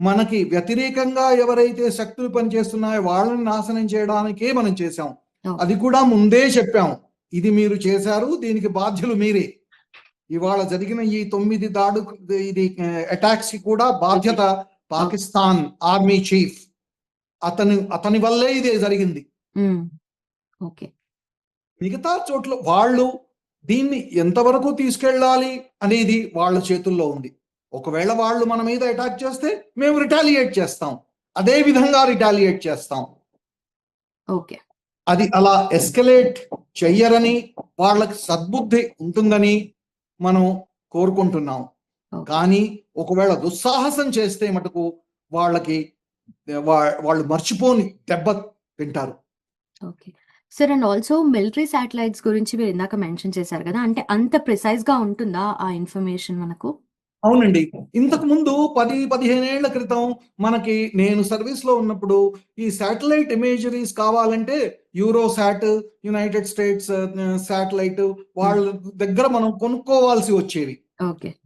మనకి వ్యతిరేకంగా ఎవరైతే శక్తులు పనిచేస్తున్నాయో వాళ్ళని నాశనం చేయడానికే మనం చేశాం. అది కూడా ముందే చెప్పాం. ఇది మీరు చేశారు దీనికి బాధ్యులు మీరే. ఇవాళ జరిగిన ఈ తొమ్మిది దాడు ఇది అటాక్స్కి కూడా బాధ్యత పాకిస్తాన్ ఆర్మీ చీఫ్. అతని అతని వల్లే ఇదే జరిగింది. ఓకే. మిగతా చోట్ల వాళ్ళు దీన్ని ఎంతవరకు తీసుకెళ్ళాలి అనేది వాళ్ళ చేతుల్లో ఉంది. ఒకవేళ వాళ్ళు మన మీద అటాక్ చేస్తే మేము రిటాలియేట్ చేస్తాం. అదే విధంగా రిటాలియేట్ చేస్తాం. ఓకే అది అలా ఎస్కలేట్ చెయ్యరని వాళ్ళకి సద్బుద్ధి ఉంటుందని మనం కోరుకుంటున్నాం. కానీ ఒకవేళ దుస్సాహసం చేస్తే మటుకు వాళ్ళకి వాళ్ళు మర్చిపోని దెబ్బ తింటారు. Okay sir and also military satellites గురించి మీరు ఇందాక మెన్షన్ చేశారు కదా అంటే అంత ప్రిసైజ్గా ఉంటుందా ఆ ఇన్ఫర్మేషన్ మనకు? అవునండి. ఇంతకు ముందు పది పదిహేనేళ్ళ క్రితం మనకి నేను సర్వీస్లో ఉన్నప్పుడు ఈ శాటిలైట్ ఇమేజరీస్ కావాలంటే యూరోసాట్ యునైటెడ్ స్టేట్స్ శాటిలైట్ వాళ్ళ దగ్గర మనం కొనుక్కోవాల్సి వచ్చేవి.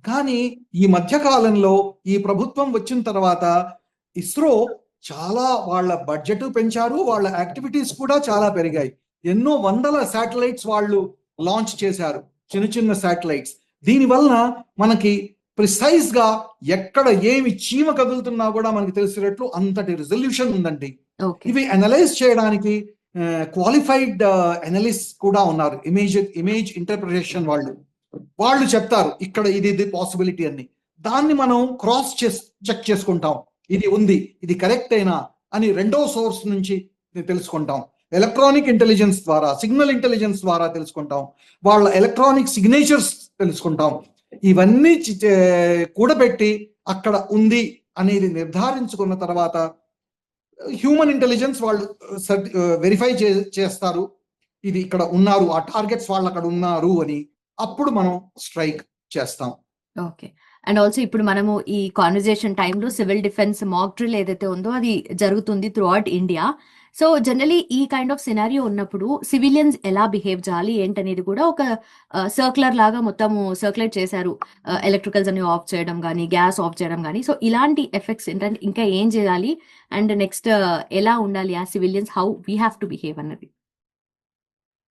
కానీ ఈ మధ్య కాలంలో ఈ ప్రభుత్వం వచ్చిన తర్వాత ఇస్రో చాలా వాళ్ళ బడ్జెట్ పెంచారు వాళ్ళ యాక్టివిటీస్ కూడా చాలా పెరిగాయి. ఎన్నో వందల శాటిలైట్స్ వాళ్ళు లాంచ్ చేశారు చిన్న చిన్న శాటిలైట్స్. దీని వలన మనకి ప్రిసైజ్గా ఎక్కడ ఏమి చీమ కదులుతున్నా కూడా మనకి తెలిసేటట్లు అంతటి రిజల్యూషన్ ఉందండి. ఇవి అనలైజ్ చేయడానికి క్వాలిఫైడ్ అనలిస్ట్ కూడా ఉన్నారు. ఇమేజ్ ఇమేజ్ ఇంటర్ప్రిటేషన్ వాళ్ళు. వాళ్ళు చెప్తారు ఇక్కడ ఇది ఇది పాసిబిలిటీ అని. దాన్ని మనం క్రాస్ చెక్ చేసుకుంటాం. ఇది ఉంది ఇది కరెక్ట్ అయినా అని రెండో సోర్స్ నుంచి తెలుసుకుంటాం. ఎలక్ట్రానిక్ ఇంటెలిజెన్స్ ద్వారా సిగ్నల్ ఇంటెలిజెన్స్ ద్వారా తెలుసుకుంటాం. వాళ్ళ ఎలక్ట్రానిక్ సిగ్నేచర్స్ తెలుసుకుంటాం. ఇవన్నీ చి- కూడబెట్టి అక్కడ ఉంది అనేది నిర్ధారించుకున్న తర్వాత హ్యూమన్ ఇంటెలిజెన్స్ వాళ్ళు uh, వెరిఫై uh, చేస్తారు. ఇది ఇక్కడ ఉన్నారు ఆ టార్గెట్స్ వాళ్ళు అక్కడ ఉన్నారు అని అప్పుడు మనం స్ట్రైక్ చేస్తాం. ఓకే. అండ్ ఆల్సో ఇప్పుడు మనము ఈ కాన్వర్జేషన్ టైంలో సివిల్ డిఫెన్స్ మాక్ డ్రిల్ ఏదైతే ఉందో అది జరుగుతుంది throughout India so generally ఈ కైండ్ ఆఫ్ సినారియో ఉన్నప్పుడు సివిలియన్స్ ఎలా బిహేవ్ చేయాలి ఏంటనేది కూడా ఒక సర్క్యులర్ లాగా మొత్తము సర్క్యులేట్ చేశారు. ఎలక్ట్రికల్స్ అనేవి ఆఫ్ చేయడం కానీ గ్యాస్ ఆఫ్ చేయడం కానీ సో ఇలాంటి ఎఫెక్ట్స్ ఏంటంటే ఇంకా ఏం చేయాలి? అండ్ నెక్స్ట్ ఎలా ఉండాలి ఆ civilians? How we have to behave అన్నది.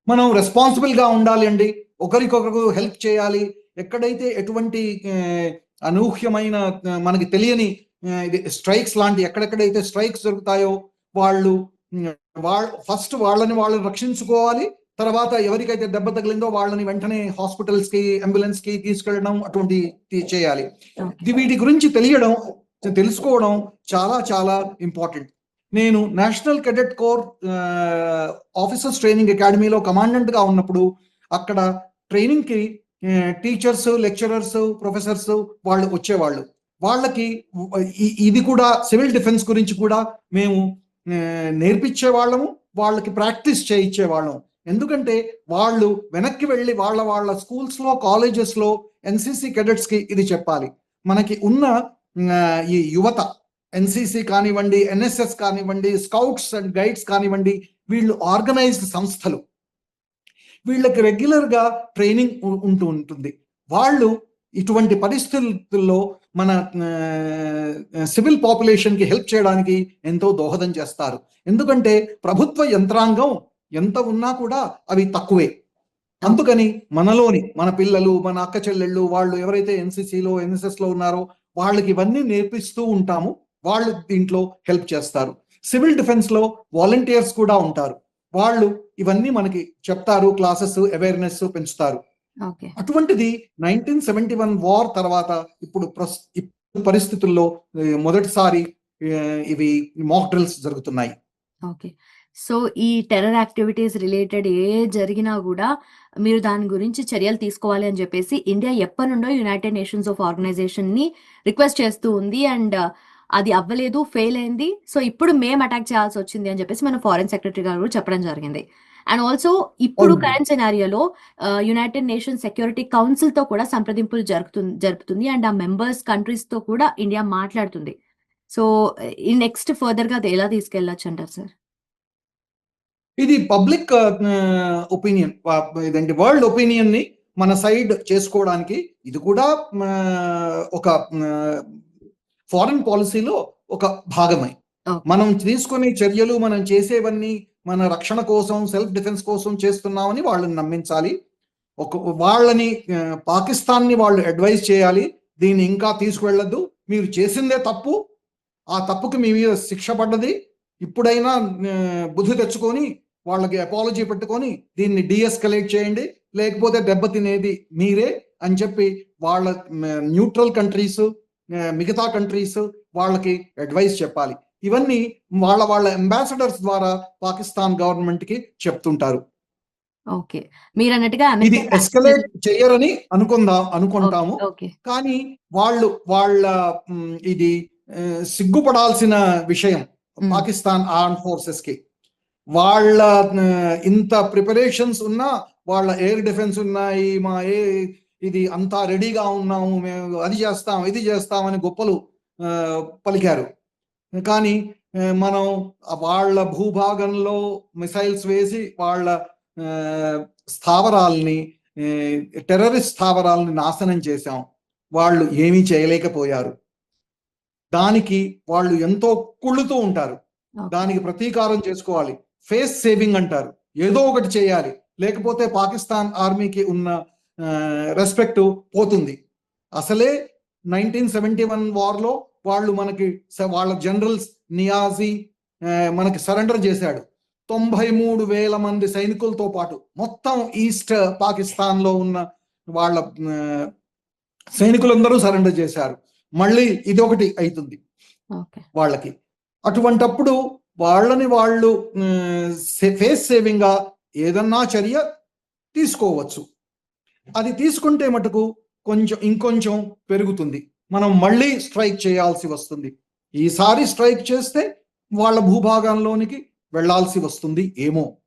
మనం రెస్పాన్సిబుల్గా ఉండాలి అండి. ఒకరికొకరు హెల్ప్ చేయాలి. ఎక్కడైతే ఎటువంటి అనూహ్యమైన మనకి తెలియని స్ట్రైక్స్ లాంటి ఎక్కడెక్కడైతే స్ట్రైక్స్ జరుగుతాయో వాళ్ళు ఫస్ట్ వాళ్ళని వాళ్ళని రక్షించుకోవాలి. తర్వాత ఎవరికైతే దెబ్బ తగిలిందో వాళ్ళని వెంటనే హాస్పిటల్స్కి అంబులెన్స్కి తీసుకెళ్ళడం అటువంటి చేయాలి. ఇది వీటి గురించి తెలియడం తెలుసుకోవడం చాలా చాలా ఇంపార్టెంట్ నేను national cadet corps officers training అకాడమీలో కమాండెంట్గా ఉన్నప్పుడు అక్కడ ట్రైనింగ్కి టీచర్స్ లెక్చరర్స్ ప్రొఫెసర్స్ వాళ్ళు వచ్చేవాళ్ళు. వాళ్ళకి ఇది కూడా సివిల్ డిఫెన్స్ గురించి కూడా మేము నేర్పించే వాళ్ళము వాళ్ళకి ప్రాక్టీస్ చేయించే వాళ్ళం ఎందుకంటే వాళ్ళు వెనక్కి వెళ్ళి వాళ్ళ వాళ్ళ స్కూల్స్లో కాలేజెస్లో ఎన్సీసీ కెడెట్స్కి ఎన్సిసి ఇది చెప్పాలి. మనకి ఉన్న ఈ యువత ఎన్సిసి కానివ్వండి ఎన్ఎస్ఎస్ కానివ్వండి స్కౌట్స్ అండ్ గైడ్స్ కానివ్వండి వీళ్ళు ఆర్గనైజ్డ్ సంస్థలు. వీళ్ళకి రెగ్యులర్గా ట్రైనింగ్ ఉంటూ ఉంటుంది. వాళ్ళు ఇటువంటి పరిస్థితుల్లో మన సివిల్ పాపులేషన్కి హెల్ప్ చేయడానికి ఎంతో దోహదం చేస్తారు. ఎందుకంటే ప్రభుత్వ యంత్రాంగం ఎంత ఉన్నా కూడా అవి తక్కువే. అందుకని మనలోని మన పిల్లలు మన అక్క చెల్లెళ్ళు వాళ్ళు ఎవరైతే ఎన్సిసిలో ఎన్ఎస్ఎస్లో ఉన్నారో వాళ్ళకి ఇవన్నీ నేర్పిస్తూ ఉంటాము. వాళ్ళు దీంట్లో హెల్ప్ చేస్తారు. సివిల్ డిఫెన్స్లో వాలంటీర్స్ కూడా ఉంటారు. వాళ్ళు ఇవన్నీ మనకి చెప్తారు క్లాసెస్ అవేర్నెస్ పెంచుతారు. అటువంటిది నైన్టీన్ సెవెంటీ వన్ వార్ తర్వాత ఇప్పుడు ప్రస్- ఇప్పుడు పరిస్థితుల్లో మొదటిసారి ఇవి మాక్ డ్రిల్స్ జరుగుతున్నాయి. ఓకే. సో ఈ టెర్రర్ యాక్టివిటీస్ రిలేటెడ్ ఏ జరిగినా కూడా మీరు దాని గురించి చర్యలు తీసుకోవాలి అని చెప్పేసి ఇండియా ఎప్పటి నుండో యునైటెడ్ నేషన్స్ ఆఫ్ ఆర్గనైజేషన్ని రిక్వెస్ట్ చేస్తూ ఉంది అండ్ అది అవ్వలేదు ఫెయిల్ అయింది. సో ఇప్పుడు మేము అటాక్ చేయాల్సి వచ్చింది అని చెప్పేసి మన ఫారెన్ సెక్రటరీ గారు కూడా చెప్పడం జరిగింది. అండ్ ఆల్సో ఇప్పుడు. కరెంట్ సినారియోలో యునైటెడ్ నేషన్ సెక్యూరిటీ కౌన్సిల్తో కూడా సంప్రదింపులు జరుగుతుంది జరుపుతుంది. అండ్ ఆ మెంబర్స్ కంట్రీస్తో కూడా ఇండియా మాట్లాడుతుంది. సో ఈ నెక్స్ట్ ఫర్దర్గా అది ఎలా తీసుకెళ్ళొచ్చు అంటారు సార్ ఇది పబ్లిక్ ఒపీనియన్ ఇదంటే వరల్డ్ ఒపీనియన్ని మన సైడ్ చేసుకోవడానికి ఇది కూడా ఆ, ఒక ఫారిన్ పాలసీలో ఒక భాగమే. మనం తీసుకునే చర్యలు మనం చేసేవన్నీ మన రక్షణ కోసం సెల్ఫ్ డిఫెన్స్ కోసం చేస్తున్నామని వాళ్ళని నమ్మించాలి. ఒక వాళ్ళని పాకిస్తాన్ని వాళ్ళు అడ్వైజ్ చేయాలి. దీన్ని ఇంకా తీసుకువెళ్ళద్దు. మీరు చేసిందే తప్పు. ఆ తప్పుకి మీ మీద శిక్ష పడ్డది. ఇప్పుడైనా బుద్ధి తెచ్చుకొని వాళ్ళకి అపాలజీ పెట్టుకొని దీన్ని డిఎస్కలేట్ చేయండి. లేకపోతే దెబ్బ తినేది మీరే అని చెప్పి వాళ్ళ న్యూట్రల్ కంట్రీస్ మిగతా కంట్రీస్ వాళ్ళకి అడ్వైస్ చెప్పాలి. ఇవన్నీ వాళ్ళ వాళ్ళ అంబాసిడర్స్ ద్వారా పాకిస్తాన్ గవర్నమెంట్కి చెప్తుంటారు. ఓకే. మీరు అన్నట్టుగా ఇది ఎస్కలేట్ చేయరని అనుకుందాం అనుకుంటాము. కానీ వాళ్ళు వాళ్ళ ఇది సిగ్గుపడాల్సిన విషయం. పాకిస్తాన్ ఆర్మ్ ఫోర్సెస్కి. వాళ్ళ ఇంత ప్రిపరేషన్స్ ఉన్నా వాళ్ళ ఎయిర్ డిఫెన్స్ ఉన్నాయి మా ఏ ఇది అంతా రెడీగా ఉన్నాము మేము అది చేస్తాం ఇది చేస్తామని గొప్పలు పలికారు. కానీ మనం వాళ్ళ భూభాగంలో మిసైల్స్ వేసి వాళ్ళ స్థావరాల్ని టెర్రరిస్ట్ స్థావరాలని నాశనం చేశాం. వాళ్ళు ఏమీ చేయలేకపోయారు. దానికి వాళ్ళు ఎంతో కుళ్ళుతూ ఉంటారు. దానికి ప్రతీకారం చేసుకోవాలి. ఫేస్ సేవింగ్ అంటారు. ఏదో ఒకటి చేయాలి. లేకపోతే పాకిస్తాన్ ఆర్మీకి ఉన్న రెస్పెక్ట్ పోతుంది. అసలే నైన్టీన్ సెవెంటీ వన్ వార్లో వాళ్ళు మనకి వాళ్ళ జనరల్స్ నియాజీ మనకి సరెండర్ చేశాడు. తొంభై మూడు వేల మంది సైనికులతో పాటు మొత్తం ఈస్ట్ పాకిస్తాన్లో ఉన్న వాళ్ళ సైనికులందరూ సరెండర్ చేశారు. మళ్ళీ ఇది ఒకటి అవుతుంది వాళ్ళకి. అటువంటప్పుడు వాళ్ళని వాళ్ళు ఫేస్ సేవింగ్గా ఏదన్నా చర్య తీసుకోవచ్చు. అది తీసుకుంటే మటుకు కొంచెం ఇంకొంచెం పెరుగుతుంది. మనం మళ్ళీ స్ట్రైక్ చేయాల్సి వస్తుంది. ఈసారి స్ట్రైక్ చేస్తే వాళ్ళ భూభాగంలోనికి వెళ్ళాల్సి వస్తుంది ఏమో.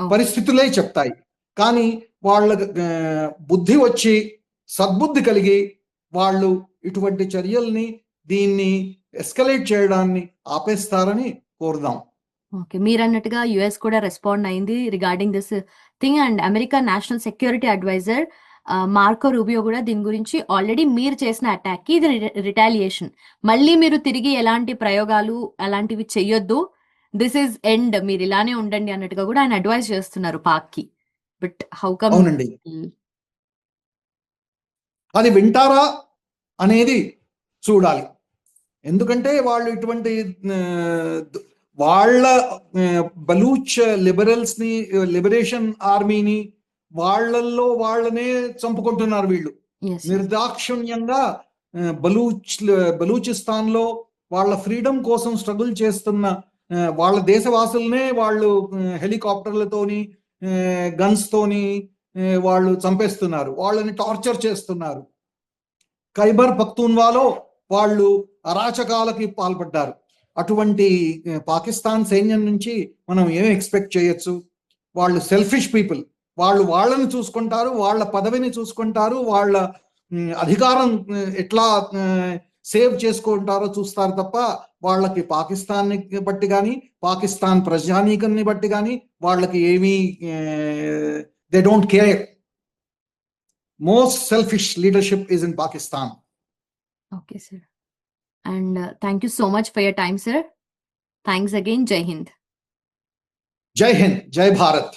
పరిస్థితులే చెప్తాయి. కానీ వాళ్ళ బుద్ధి వచ్చి సద్బుద్ధి కలిగి వాళ్ళు ఇటువంటి చర్యల్ని దీన్ని ఎస్కలేట్ చేయడాన్ని ఆపేస్తారని కోరుదాం. ఓకే. మీరు అన్నట్టుగా యుఎస్ కూడా రెస్పాండ్ అయింది regarding this thing and America national security adviser Marco Rubio కూడా దీని గురించి ఆల్రెడీ మీరు చేసిన అటాక్కి ఇది రిటాలియేషన్. మళ్ళీ మీరు తిరిగి ఎలాంటి ప్రయోగాలు అలాంటివి చెయ్యొద్దు. This is end. మీరు ఇలానే ఉండండి అన్నట్టుగా కూడా ఆయన అడ్వైస్ చేస్తున్నారు పాక్కి బట్ హౌ కమ్ అది వింటారా అనేది చూడాలి. ఎందుకంటే వాళ్ళు ఇటువంటి వాళ్ళ బలూచ్ లిబరల్స్ని లిబరేషన్ ఆర్మీని వాళ్ళల్లో వాళ్ళనే చంపుకుంటున్నారు వీళ్ళు. నిర్దాక్షిణ్యంగా బలూచ్ బలూచిస్తాన్లో వాళ్ళ ఫ్రీడమ్ కోసం స్ట్రగుల్ చేస్తున్న వాళ్ళ దేశవాసులనే వాళ్ళు హెలికాప్టర్లతోని గన్స్ తోని వాళ్ళు చంపేస్తున్నారు. వాళ్ళని టార్చర్ చేస్తున్నారు. ఖైబర్ పఖ్తూన్వాలో వాళ్ళు అరాచకాలకి పాల్పడ్డారు. అటువంటి పాకిస్తాన్ సైన్యం నుంచి మనం ఏం ఎక్స్పెక్ట్ చేయొచ్చు? వాళ్ళు సెల్ఫిష్ పీపుల్. వాళ్ళు వాళ్ళని చూసుకుంటారు వాళ్ళ పదవిని చూసుకుంటారు వాళ్ళ అధికారం ఎట్లా సేవ్ చేసుకుంటారో చూస్తారు తప్ప వాళ్ళకి పాకిస్తాన్ బట్టి కానీ పాకిస్తాన్ ప్రజానీకాన్ని బట్టి కానీ వాళ్ళకి ఏమీ they don't care most selfish leadership is in Pakistan okay sir and thank you so much for your time sir thanks again Jai Hind Jai Hind జై భారత్